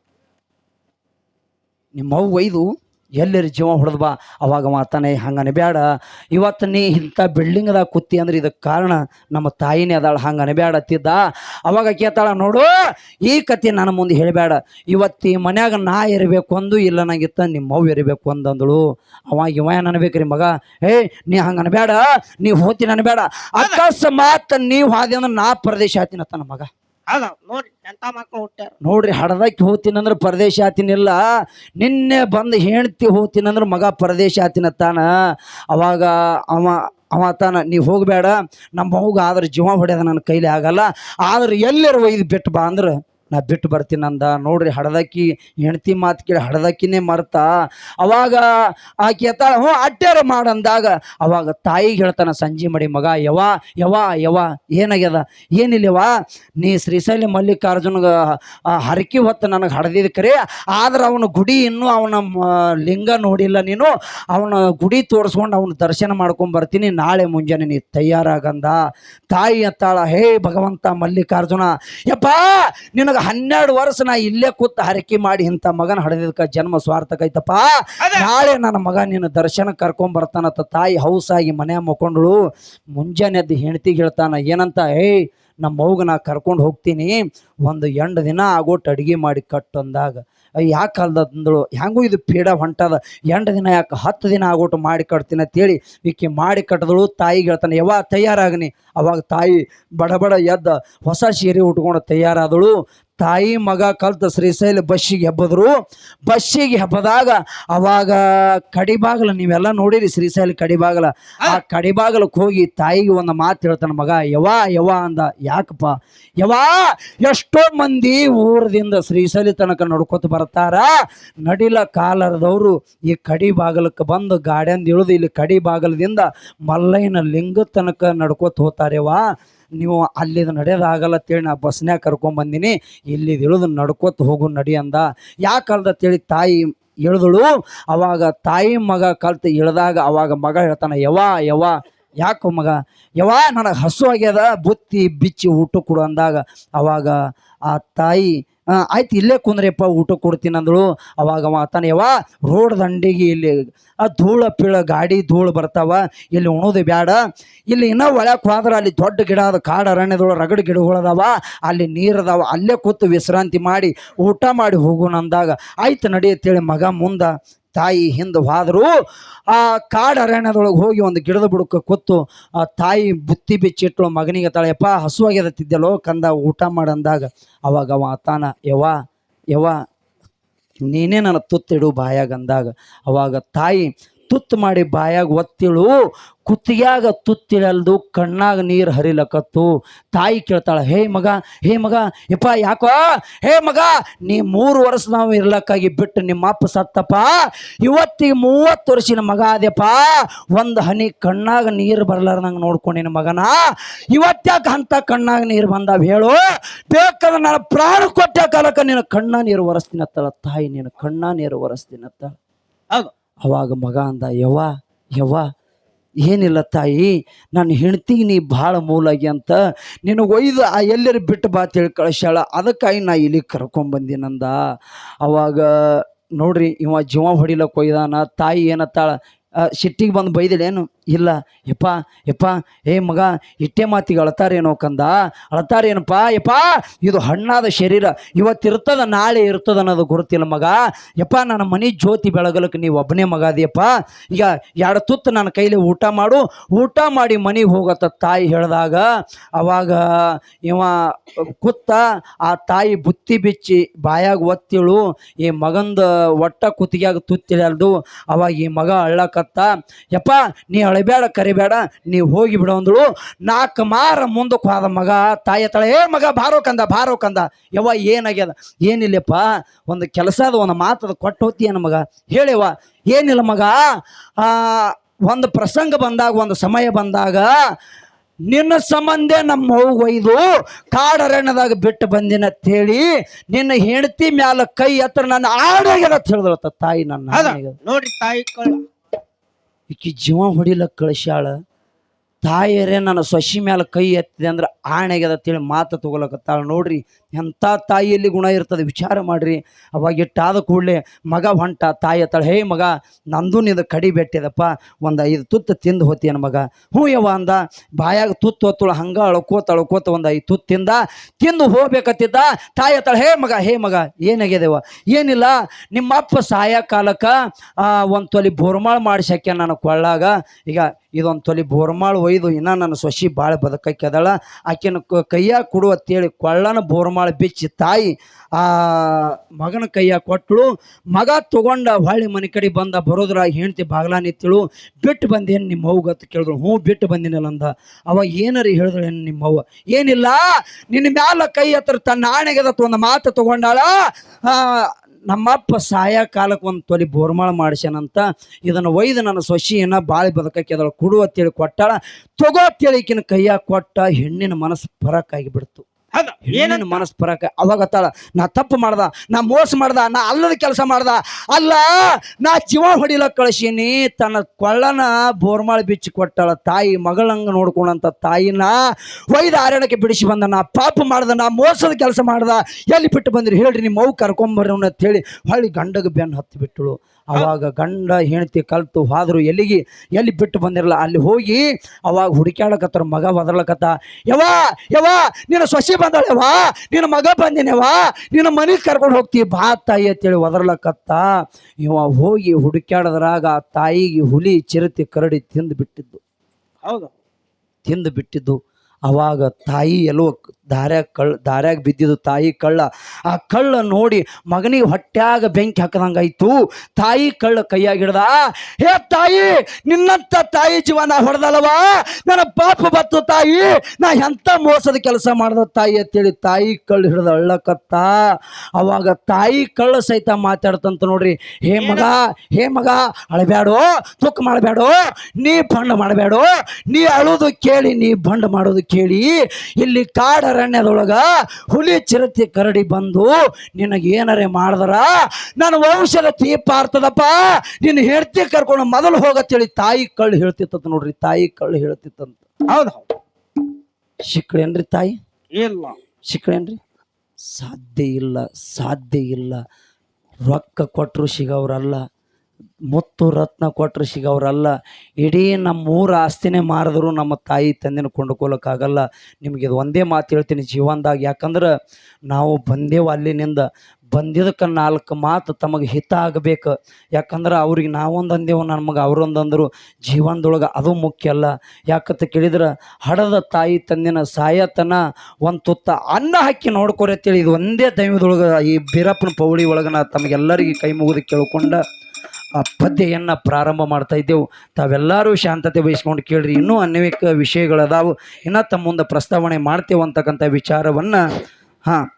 ನಿಮ್ಮವ್ ಒಯ್ದು ಎಲ್ಲರ ಜೀವ ಹೊಡೆದು ಬಾ, ಅವಾಗ ಮಾತಾನೆ ಹಂಗನೆ ಬೇಡ ಇವತ್ತು ನೀ ಇಂಥ ಬಿಲ್ಡಿಂಗ್ದಾಗ ಕುತ್ತಿ ಅಂದ್ರೆ ಇದಕ್ಕೆ ಕಾರಣ ನಮ್ಮ ತಾಯಿನೇ ಅದಾಳ ಹಂಗನೆ ಬೇಡ ಅತ್ತಿದ್ದ ಅವಾಗ ಕೇತಾಳ ನೋಡು, ಈ ಕತೆ ನನ್ನ ಮುಂದೆ ಹೇಳಬೇಡ. ಇವತ್ತು ಈ ಮನ್ಯಾಗ ನಾ ಇರಬೇಕು ಅಂದು ಇಲ್ಲ, ನಂಗಿತ್ತ ನಿಮ್ಮ ಅವ್ವ ಇರಬೇಕು ಅಂದಂದಳು. ಅವಾಗ ಇವ ಏನು ಅನ್ಬೇಕ್ರಿ ಮಗ? ಏ, ನೀ ಹಂಗೆ ಅನ್ಬೇಡ ನೀ ಹೋತೀನಿ ಅನ್ಬೇಡ ಅಕಸ್ಮಾತ್ ನೀವು ಹಾದಿ ಅಂದ್ರೆ ನಾ ಪ್ರದೇಶ ಆತೀನಿ ಅತ್ತ ನಮ್ಮ ಮಗ. ನೋಡ್ರಿ ಎಂತ ನೋಡ್ರಿ ಹಡದಕ್ಕೆ ಅಂದ್ರೆ ಪರದೇಶ ಆತಿನಿಲ್ಲ. ನಿನ್ನೆ ಬಂದು ಹೆಣ್ತಿ ಹೋಗ್ತೀನಿ ಅಂದ್ರೆ ಮಗ ಪರದೇಶ ಆತಿನತ್ತಾನ. ಅವಾಗ ಅವ ಅವ ತಾನ ನೀವು ಹೋಗಬೇಡ ನಮ್ಮ ಮಗುಗೆ ಆದ್ರೆ ಜೀವ ಹೊಡ್ಯದ ನನ್ನ ಕೈಲಿ ಆಗಲ್ಲ. ಆದ್ರೆ ಎಲ್ಲರೂ ಒಯ್ದು ಬಿಟ್ಟು ಬಾ ಅಂದ್ರೆ ನಾ ಬಿಟ್ಟು ಬರ್ತೀನಿ ಅಂದ. ನೋಡ್ರಿ ಹಡದಕ್ಕಿ ಹೆಂಡ್ತಿ ಮಾತು ಕೇಳಿ ಹಡದಕ್ಕಿನೇ ಮರ್ತ. ಅವಾಗ ಆಕೆ ಎತ್ತಾಳ, ಹ್ಞೂ ಅಟ್ಟ್ಯಾರ ಮಾಡಂದಾಗ ಅವಾಗ ತಾಯಿಗೆ ಹೇಳ್ತಾನೆ ಸಂಜೆ ಮಡಿ ಮಗ ಯವ ಯವ ಯವ ಏನಾಗ್ಯದ? ಏನಿಲ್ಲವ ನೀ ಶ್ರೀಶೈಲಿ ಮಲ್ಲಿಕಾರ್ಜುನಗ ಹರಕಿ ಹೊತ್ತು ನನಗೆ ಹಡ್ದಿದ್ ಕರೆ, ಆದ್ರೆ ಅವನ ಗುಡಿ ಇನ್ನೂ ಅವನ ಲಿಂಗ ನೋಡಿಲ್ಲ ನೀನು. ಅವನ ಗುಡಿ ತೋರಿಸ್ಕೊಂಡು ಅವನ ದರ್ಶನ ಮಾಡ್ಕೊಂಡು ಬರ್ತೀನಿ, ನಾಳೆ ಮುಂಜಾನೆ ನೀ ತಯಾರಾಗಂದ. ತಾಯಿ ಅತ್ತಾಳ ಹೇ ಭಗವಂತ ಮಲ್ಲಿಕಾರ್ಜುನ, ಯಪ್ಪ, ನಿನಗೆ ಹನ್ನೆರಡು ವರ್ಷ ನಾ ಇಲ್ಲೇ ಕೂತ್ ಹರಕೆ ಮಾಡಿ ಇಂಥ ಮಗನ ಹಡದಿದ್ಕ ಜನ್ಮ ಸ್ವಾರ್ಥಕ ಐತಪ್ಪ. ನಾಳೆ ನನ್ನ ಮಗ ನಿನ್ನ ದರ್ಶನ ಕರ್ಕೊಂಡ್ ಬರ್ತಾನಂತ ತಾಯಿ ಹೌಸಾಗಿ ಮನೆ ಮಕ್ಕೊಂಡಳು. ಮುಂಜಾನೆ ಎದ್ದು ಹೆಂಡ್ತಿಗೆ ಹೇಳ್ತಾನ ಏನಂತ ಏಯ್ ನಮ್ಮ ಮೌಗ ನಾ ಕರ್ಕೊಂಡು ಹೋಗ್ತೀನಿ. ಒಂದು ಎಂಟು ದಿನ ಆಗೋಟ್ ಅಡಿಗೆ ಮಾಡಿ ಕಟ್ಟೊಂದಾಗ ಯಾಕೆ ಅಲ್ದಂದಳು ಹೆಂಗೂ ಇದು ಪೀಡ ಹೊಂಟದ. ಎಂಟು ದಿನ ಯಾಕೆ ಹತ್ತು ದಿನ ಆಗೋಟು ಮಾಡಿ ಕಟ್ತೀನಿ ಅಂತೇಳಿ ಈಕೆ ಮಾಡಿ ಕಟ್ಟದಳು ತಾಯಿಗೆ ಹೇಳ್ತಾನೆ ಯಾವಾಗ ತಯಾರಾಗನಿ. ಅವಾಗ ತಾಯಿ ಬಡ ಬಡ ಎದ್ದ ಹೊಸ ಸೀರೆ ಉಟ್ಕೊಂಡು ತಯಾರಾದಳು. ತಾಯಿ ಮಗ ಕಲ್ತ ಶ್ರೀಶೈಲ ಬಸ್ಸಿಗೆ ಹೆಬ್ಬದ್ರು. ಬಸ್ಸಿಗೆ ಹೆಬ್ಬದಾಗ ಅವಾಗ ಕಡಿಬಾಗಲ ನೀವೆಲ್ಲ ನೋಡಿರಿ ಶ್ರೀಶೈಲ ಕಡಿಬಾಗಲ. ಆ ಕಡಿಬಾಗಲಕ್ಕೆ ಹೋಗಿ ತಾಯಿಗೆ ಒಂದು ಮಾತು ಹೇಳ್ತಾನೆ ಮಗ ಯವಾ ಯವಾ ಅಂದ. ಯಾಕಪ್ಪ? ಯವಾ ಎಷ್ಟೋ ಮಂದಿ ಊರದಿಂದ ಶ್ರೀಶೈಲಿ ತನಕ ನಡ್ಕೊತ ಬರ್ತಾರ. ನಡಿಲ ಕಾಲರದವರು ಈ ಕಡಿ ಬಾಗಲಕ್ಕೆ ಬಂದು ಗಾಡ್ಯಂದ ಇಳಿದು ಇಲ್ಲಿ ಕಡಿ ಬಾಗಲದಿಂದ ಮಲ್ಲಯ್ಯನ ಲಿಂಗ ತನಕ ನಡ್ಕೊತ ಹೋಗ್ತಾರೇವಾ ನೀವು ಅಲ್ಲಿದು ನಡೆಯೋದಾಗಲ್ಲ ಅಂತೇಳಿ ನಾ ಬಸ್ನ್ಯಾಗ ಕರ್ಕೊಂಬಂದಿನಿ ಇಲ್ಲಿದು ಇಳಿದು ನಡ್ಕೊತ ಹೋಗು ನಡಿ ಅಂದ. ಯಾಕಲ್ದ ಅಂತೇಳಿ ತಾಯಿ ಇಳಿದಳು ಅವಾಗ ತಾಯಿ ಮಗ ಕಲ್ತು ಇಳಿದಾಗ ಅವಾಗ ಮಗ ಹೇಳ್ತಾನೆ ಯವಾ ಯವಾ ಯಾಕೋ ಮಗ? ಯವಾ ನನಗೆ ಹಸು ಆಗ್ಯದ, ಬುತ್ತಿ, ಬಿಚ್ಚಿ ಊಟ ಕೊಡು ಅಂದಾಗ. ಅವಾಗ ಆ ತಾಯಿ ಆಯ್ತು ಇಲ್ಲೇ ಕುಂದ್ರಿಯಪ್ಪ, ಊಟ ಕೊಡ್ತೀನಿ ಅಂದಳು. ಅವಾಗ ಅವ ತಾನೆ ರೋಡ್ ದಂಡಿಗೆ ಇಲ್ಲಿ ಆ ಧೂಳ ಪೀಳ ಗಾಡಿ ಧೂಳು ಬರ್ತಾವ, ಇಲ್ಲಿ ಉಣೋದು ಬ್ಯಾಡ. ಇಲ್ಲಿ ಇನ್ನೂ ಒಳಕ್ಕೆ ಹೋದ್ರೆ ಅಲ್ಲಿ ದೊಡ್ಡ ಗಿಡ ಅದು, ಕಾಡು ಅರಣ್ಯದೊಳಗೆ ರಗಡ್ ಗಿಡಗಳದಾವ ಅಲ್ಲಿ ನೀರು ಅದಾವ, ಅಲ್ಲೇ ಕೂತು ವಿಶ್ರಾಂತಿ ಮಾಡಿ, ಊಟ ಮಾಡಿ ಹೋಗೋಣ ಅಂದಾಗ ಆಯ್ತು ನಡೆಯುತ್ತೇಳಿ ಮಗ ಮುಂದೆ ತಾಯಿ ಹಿಂದೆ ಹಾದರೂ, ಆ ಕಾಡು ಅರಣ್ಯದೊಳಗೆ ಹೋಗಿ ಒಂದು ಗಿಡದ ಬುಡಕ್ಕೆ ಕೊತ್ತು ಆ ತಾಯಿ ಬುತ್ತಿ ಬಿಚ್ಚಿಟ್ಟು ಮಗನಿಗೆ ತಾಳೆಯಪ್ಪ ಹಸುವಾಗ್ಯದತ್ತಿದ್ದಲ್ಲೋ ಕಂದ ಊಟ ಮಾಡಂದಾಗ ಅವಾಗ ಅವ ತಾನ ಯವ್ವ ಯವ ನೀನೇ ನನ್ನ ತುತ್ತಿಡು ಬಾಯಾಗ ಅಂದಾಗ, ಅವಾಗ ತಾಯಿ ತುತ್ತು ಮಾಡಿ ಬಾಯಾಗ ಒತ್ತಿಳು, ಕುತ್ತಿಗೆಯಾಗ ತುತ್ತಿಳಲ್ದು ಕಣ್ಣಾಗ ನೀರು ಹರಿಲಕತ್ತು. ತಾಯಿ ಕೇಳ್ತಾಳೆ, ಹೇ ಮಗ ಹೇ ಮಗ, ಯಪ್ಪ ಯಾಕೋ? ಹೇ ಮಗ, ನೀ ಮೂರು ವರ್ಷ ನಾವು ಇರ್ಲಕ್ಕಾಗಿ ಬಿಟ್ಟು ನಿಮ್ಮ ಅಪ್ಪ ಸತ್ತಪ್ಪ. ಇವತ್ತಿಗೆ ಮೂವತ್ತು ವರ್ಷಿನ ಮಗ ಆದ್ಯಪ್ಪ. ಒಂದು ಹನಿ ಕಣ್ಣಾಗ ನೀರು ಬರ್ಲಾರ್ದಂಗೆ ನೋಡ್ಕೊಂಡಿನ ಮಗನ. ಇವತ್ತ್ಯಾಕೆ ಅಂತ ಕಣ್ಣಾಗ ನೀರು ಬಂದಾವ ಹೇಳು. ಬೇಕಾದ್ರೆ ನಾನು ಪ್ರಾಣ ಕೊಟ್ಟ ಕಾಲಕ್ಕೆ ನಿನ್ನ ಕಣ್ಣ ನೀರು ಒರೆಸ್ತೀನತ್ತಲ್ಲ ತಾಯಿ ನೀನು ಕಣ್ಣ ನೀರು ಒರೆಸ್ತೀನತ್ತ ಆಗ. ಅವಾಗ ಮಗ ಅಂದ, ಯವ್ವ ಯವ್ವ, ಏನಿಲ್ಲ ತಾಯಿ, ನನ್ನ ಹೆಂಡ್ತಿಗೆ ನೀ ಭಾಳ ಮೂಲಾಗಿ ಅಂತ ನಿನಗೆ ಒಯ್ದು ಆ ಎಲ್ಲರ ಬಿಟ್ಟು ಬಾ ತಿಳಿ ಕಳಿಸ್ಯಾಳ, ಅದಕ್ಕಾಗಿ ನಾ ಇಲ್ಲಿ ಕರ್ಕೊಂಬಂದಿನಂದ ಅವಾಗ ನೋಡ್ರಿ ಇವ ಜೀವ ಹೊಡಿಲಕ್ಕೆ ಒಯ್ದಾನ, ತಾಯಿ ಏನತ್ತಾಳ ಸಿಟ್ಟಿಗೆ ಬಂದು ಬೈದಿಳೇನು? ಇಲ್ಲ. ಯಪ್ಪ ಯಪ್ಪ, ಏ ಮಗ, ಇಟ್ಟೆ ಮಾತಿಗೆ ಅಳತಾರೇನೋ ಕಂದ. ಅಳತಾರೇನಪ್ಪ, ಯಪ್ಪ, ಇದು ಹಣ್ಣಾದ ಶರೀರ. ಇವತ್ತಿರ್ತದ, ನಾಳೆ ಇರ್ತದ ಅನ್ನೋದು ಗುರುತಿಲ್ಲ ಮಗ. ಯಪ್ಪ, ನನ್ನ ಮನೆ ಜ್ಯೋತಿ ಬೆಳಗಲಕ್ಕೆ ನೀವು ಒಬ್ಬನೇ ಮಗ ಅದಿಯಪ್ಪ ಈಗ ಎರಡು ತುತ್ತು ನನ್ನ ಕೈಲಿ ಊಟ ಮಾಡು. ಊಟ ಮಾಡಿ ಮನೆಗೆ ಹೋಗತ್ತ ತಾಯಿ ಹೇಳಿದಾಗ, ಅವಾಗ ಇವ ಕುತ್ತ, ಆ ತಾಯಿ ಬುತ್ತಿ ಬಿಚ್ಚಿ ಬಾಯಾಗ ಒತ್ತಿಳು. ಈ ಮಗಂದ ಒಟ್ಟ ಕುತ್ತಿಗೆಯಾಗ ತುತ್ತಿಳಲ್ದು ಅವಾಗ ಈ ಮಗ ಅಳ್ಳಕತ್ತ, ಯಪ್ಪ, ನೀ ಅಳಬೇಡ ಕರಿಬೇಡ ನೀ ಹೋಗಿ ಬಿಡು ಅಂದಳು ನಾಲ್ಕು ಮಾರ ಮುಂದಕ್ಕೆ ಹೋದ ಮಗ ತಾಯಿ ತಳ ಏ ಮಗ ಬಾರೋ ಕಂದ ಬಾರೋ ಕಂದ. ಯವ್ವ ಏನಾಗ್ಯದ? ಏನಿಲ್ಲಪ್ಪ ಒಂದು ಕೆಲಸದ ಒಂದು ಮಾತದ ಕೊಟ್ಟು ಹೋಗ್ತೀಯನ ಮಗ? ಹೇಳಿವ ಏನಿಲ್ಲ ಮಗ ಆ ಒಂದು ಪ್ರಸಂಗ ಬಂದಾಗ ಒಂದು ಸಮಯ ಬಂದಾಗ ನಿನ್ನ ಸಂಬಂಧ ನಮ್ಮ ಒಯ್ದು ಕಾಡರಣ್ಯದಾಗ ಬಿಟ್ಟು ಬಂದಿನ ಅಂತೇಳಿ ನಿನ್ನ ಹೆಂಡತಿ ಮ್ಯಾಲ ಕೈ ಹತ್ರ ನನ್ನ ಆಡಾಗ್ಯದ ಅಂತ ಹೇಳಿದಳತ್ತ ತಾಯಿ ನನ್ನ ನೋಡಿ ನೋಡ್ರಿ ತಾಯಿ ಈಕಿ ಜೀವ ಹೊಡಿಲಕ್ಕ ಕಳಿಸ್ಯಾಳ. ತಾಯಿಯರೇ ನನ್ನ ಸೊಸಿ ಮ್ಯಾಲ ಕೈ ಎತ್ತಿದೆ ಅಂದ್ರೆ ಆಣೆಗೆದ ತಿಳಿ ಮಾತು ತಗೊಳಕತ್ತಾಳ ನೋಡ್ರಿ ಎಂಥ ತಾಯಿಯಲ್ಲಿ ಗುಣ ಇರ್ತದೆ ವಿಚಾರ ಮಾಡ್ರಿ. ಅವಾಗ ಇಟ್ಟಾದ ಕೂಡಲೇ ಮಗ ಹೊಂಟ, ತಾಯಿ ಅತ್ತಾಳ ಹೇ ಮಗ, ನಂದು ನಿಂದು ಕಡಿ ಬೆಟ್ಟಿದಪ್ಪ, ಒಂದು ಐದು ತುತ್ತು ತಿಂದು ಹೋತಿಯನ ಮಗ? ಹ್ಞೂ ಯವ ಅಂದ. ಬಾಯಾಗ ತುತ್ತು ಹೊತ್ತಳು, ಹಂಗ ಅಳ್ಕೋತ ಅಳ್ಕೋತ ಒಂದು ಐದು ತುತ್ತು ತಿಂದ. ತಿಂದು ಹೋಗ್ಬೇಕತ್ತಿದ್ದ, ತಾಯಿ ಅತ್ತಾಳ ಹೇ ಮಗ ಹೇ ಮಗ ಏನಾಗ್ಯದವ ಏನಿಲ್ಲ, ನಿಮ್ಮ ಅಪ್ಪ ಸಾಯ ಕಾಲಕ್ಕೆ ಒಂದು ತೊಲಿ ಬೋರ್ಮಾಳು ಮಾಡಿಸ್ಯಾಕ್ಯ ನಾನು ಕೊಳ್ಳಾಗ? ಈಗ ಇದೊಂದು ತೊಲಿ ಬೋರ್ಮಾಳು ಒಯ್ದು, ಇನ್ನ ನನ್ನ ಸೊಸಿ ಭಾಳ ಬದುಕಕ್ಯದಳ ಆಕಿನ ಕೈಯಾಗ ಕೊಡು ಅಂತೇಳಿ ಕೊಳ್ಳನ ಬೋರ್ಮಾಳ ಬಿಚ್ಚಿ ತಾಯಿ, ಆ ಮಗನ ಕೈಯಾಗ ಕೊಟ್ಟಳು ಮಗ ತಗೊಂಡ ಹೊಳ್ಳಿ ಮನೆ ಕಡೆ ಬಂದ ಬರೋದ್ರ ಹೆಂಡ್ತಿ ಬಾಗ್ಲ ಬಿಟ್ಟು ಬಂದೇನು ನಿಮ್ಮ ಅಂತ ಕೇಳಿದ್ರು. ಹ್ಞೂ, ಬಿಟ್ಟು ಬಂದಿನಲ್ಲ ಅಂದ. ಅವ ಏನಾರು ಹೇಳಿದ್ರು ನಿಮ್ಮ ಅವ್ವ. ಏನಿಲ್ಲ, ನಿನ್ನ ಮ್ಯಾಲ ಕೈ ಹತ್ರ ತನ್ನ ಆಣೆಗೆದತ್ತ ಒಂದು ಮಾತು ತಗೊಂಡಾಳ. ನಮ್ಮಪ್ಪ ಸಾಯ ಕಾಲಕ್ಕೆ ಒಂದು ತೊಲಿ ಬೋರ್ಮಾಳ ಮಾಡಿಸ್ಯಾನಂತ, ಇದನ್ನು ಒಯ್ದು ನನ್ನ ಸೊಸಿಯನ್ನ ಬಾಳಿ ಬದುಕಕ್ಕೆ ಅದಳು ಕೊಡು ಅಂತೇಳಿ ಕೊಟ್ಟಾಳ. ತಗೋ ಅಂತೇಳಿ ಕೈಯಾಗ ಕೊಟ್ಟ ಹೆಣ್ಣಿನ ಮನಸ್ಸು ಫರಕ್ಕಾಗಿ ಬಿಡ್ತು ಹೌದಾ. ಏನನ್ನ ಏನಂತ? ಮನಸ್ಸು ಪರಕ ಅವಾಗ ತಾಳ ನಾ ತಪ್ಪು ಮಾಡ್ದ ನಾ ಮೋಸ ಮಾಡ್ದ ನಾ ಅಲ್ಲದ ಕೆಲಸ ಮಾಡ್ದ. ಅಲ್ಲ ನಾ ಜೀವ ಹೊಡಿಲಕ್ ಕಳಿಸೀನಿ ತನ್ನ ಕೊಳ್ಳನ ಬೋರ್ಮಾಳ ಬಿಚ್ಚಿ ಕೊಟ್ಟಾಳ ತಾಯಿ ಮಗಳಂಗ ನೋಡ್ಕೊಂಡಂತ ತಾಯಿನ ಒಯ್ದ ಆರಣಕ್ಕೆ ಬಿಡಿಸಿ ಬಂದ. ನಾ ಪಾಪ ಮಾಡ್ದ ನಾ ಮೋಸದ ಕೆಲಸ ಮಾಡ್ದ. ಎಲ್ಲಿ ಬಿಟ್ಟು ಬಂದ್ರಿ? ಹೇಳ್ರಿ ನಿಮ್ಮ ಮಗು ಕರ್ಕೊಂಬರ್ರಿ ಅಂತ ಹೇಳಿ ಹೊಳ್ಳಿ ಗಂಡಗ ಬೆನ್ನು ಹತ್ತಿ ಬಿಟ್ಟಳು. ಅವಾಗ ಗಂಡ ಹೆಂಡತಿ ಕಲ್ತು ಹಾದ್ರು ಎಲ್ಲಿಗೆ? ಎಲ್ಲಿ ಬಿಟ್ಟು ಬಂದಿರಲ್ಲ? ಅಲ್ಲಿ ಹೋಗಿ ಅವಾಗ ಹುಡುಕ್ಯಾಡಕತ್ತಾರ ಮಗ ಒದರ್ಲಕತ್ತ. ಯವಾ ಯವಾ ನೀನು ಸೊಸಿ ಬಂದಳವಾ ನಿನ್ನ ಮಗ ಬಂದಿನವಾ ನಿನ್ನ ಮನೆಗೆ ಕರ್ಕೊಂಡು ಹೋಗ್ತಿ? ಬಾ ತಾಯಿ ಅಂತೇಳಿ ಒದರ್ಲಕತ್ತ. ಇವ ಹೋಗಿ ಹುಡುಕ್ಯಾಡದ್ರಾಗ ಆ ತಾಯಿಗೆ ಹುಲಿ ಚಿರತೆ ಕರಡಿ ತಿಂದು ಬಿಟ್ಟಿದ್ದು ಹೌದು. ತಿಂದು ಬಿಟ್ಟಿದ್ದು ಅವಾಗ ತಾಯಿ ಎಲ್ಲೋ ದಾರ್ಯಾಗ ಕಳ್ಳ ದಾರ್ಯಾಗ ಬಿದ್ದಿದ್ದು ತಾಯಿ ಕಳ್ಳ. ಆ ಕಳ್ಳ ನೋಡಿ ಮಗನಿಗೆ ಹೊಟ್ಯಾಗ ಬೆಂಕಿ ಹಾಕದಂಗಾಯ್ತು. ತಾಯಿ ಕಳ್ಳ ಕೈಯಾಗಿಡ್ದ ಹೇ ತಾಯಿ ನಿನ್ನಂಥ ತಾಯಿ ಜೀವನ ಹೊಡೆದಲ್ವಾ ನನ್ನ ಪಾಪ ಬತ್ತು ತಾಯಿ ನಾ ಎಂಥ ಮೋಸದ ಕೆಲಸ ಮಾಡ್ದ ತಾಯಿ? ಅಂತೇಳಿ ತಾಯಿ ಕಳ್ಳ ಹಿಡ್ದ ಅಳ್ಳಕತ್ತ. ಅವಾಗ ತಾಯಿ ಕಳ್ಳ ಸಹಿತ ಮಾತಾಡ್ತಂತ ನೋಡ್ರಿ ಹೇ ಮಗ ಹೇ ಮಗ ಅಳಬ್ಯಾಡೋ? ತುಕ್ ಮಾಡಬೇಡೋ ನೀ ಬಂಡ ಮಾಡಬೇಡೋ ನೀ ಅಳೋದು ಕೇಳಿ ನೀ ಬಂಡ ಮಾಡೋದು ಕೇಳಿ ಇಲ್ಲಿ ಕಾಡರಣ್ಯದೊಳಗ ಹುಲಿ ಚಿರತೆ ಕರಡಿ ಬಂದು ನಿನಗೆ ಏನರೇ ಮಾಡಿದ್ರ? ನನ್ನ ವಂಶದ ತೀಪ ಆರ್ತದಪ್ಪ ನಿನ್ನ ಹೆಂಡತಿ ಕರ್ಕೊಂಡು ಮೊದಲು ಹೋಗತ್ತೇಳಿ. ತಾಯಿ ಕಳ್ಳು ಹೇಳ್ತಿತ್ತ ನೋಡ್ರಿ ತಾಯಿ ಕಳ್ಳು ಹೇಳ್ತಿತ್ತಂತ. ಹೌದು ಹೌದು. ಸಿಕ್ಳೇನ್ರಿ ತಾಯಿ? ಇಲ್ಲ. ಸಿಕ್ಕಳೇನ್ರಿ ಸಾಧ್ಯ ಇಲ್ಲ ಸಾಧ್ಯ ಇಲ್ಲ. ರೊಕ್ಕ ಕೊಟ್ಟರು ಸಿಗವ್ರಲ್ಲ. ಮುತ್ತು ರತ್ನ ಕೊಟ್ಟರು ಸಿಗೋರಲ್ಲ ಇಡೀ ನಮ್ಮ ಊರ ಆಸ್ತಿನೇ ಮಾರಿದ್ರು ನಮ್ಮ ತಾಯಿ ತಂದೆನ ಕೊಂಡ್ಕೊಳಕ್ಕಾಗಲ್ಲ. ನಿಮಗೆ ಇದು ಒಂದೇ ಮಾತು ಹೇಳ್ತೀನಿ ಜೀವನದಾಗ. ಯಾಕಂದ್ರೆ ನಾವು ಬಂದೇವು ಅಲ್ಲಿನಿಂದ. ಬಂದಿದ್ದಕ್ಕೆ ನಾಲ್ಕು ಮಾತು ತಮಗೆ ಹಿತ ಆಗಬೇಕು. ಯಾಕಂದ್ರೆ ಅವ್ರಿಗೆ ನಾವೊಂದು ಅಂದೇವು, ನಮಗೆ ಅವರೊಂದು ಅಂದರು. ಜೀವನದೊಳಗೆ ಅದು ಮುಖ್ಯ ಅಲ್ಲ. ಯಾಕಂತ ಕೇಳಿದ್ರೆ, ಹಡದ ತಾಯಿ ತಂದಿನ ಸಾಯತನ ಒಂದು ತುತ್ತ ಅನ್ನ ಹಾಕಿ ನೋಡ್ಕೊರಿ ಅಂತೇಳಿ, ಇದು ಒಂದೇ ದೈವದೊಳಗೆ ಈ ಬೀರಪ್ಪನ ಪೌಳಿ ಒಳಗೆ ನಾ ತಮಗೆಲ್ಲರಿಗೆ ಕೈ ಮುಗಿದು ಕೇಳ್ಕೊಂಡ ಆ ಪದ್ಯೆಯನ್ನು ಪ್ರಾರಂಭ ಮಾಡ್ತಾ ಇದ್ದೆವು. ತಾವೆಲ್ಲರೂ ಶಾಂತತೆ ವಹಿಸ್ಕೊಂಡು ಕೇಳ್ರಿ. ಇನ್ನೂ ಅನೇಕ ವಿಷಯಗಳದಾವು. ಇನ್ನು ತಮ್ಮ ಮುಂದೆ ಪ್ರಸ್ತಾವನೆ ಮಾಡ್ತೇವೆ ಅಂತಕ್ಕಂಥ ವಿಚಾರವನ್ನು, ಹಾಂ,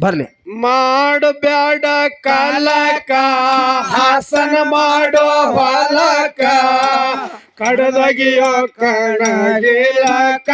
ಬರಲಿ. ಮಾಡಬ್ಯಾಡ ಕಾಲಕ, ಹಾಸನ ಮಾಡೋ ಹೊಲಕ, ಕಡದಗಿಯೋ ಕಡಗಿಲಕ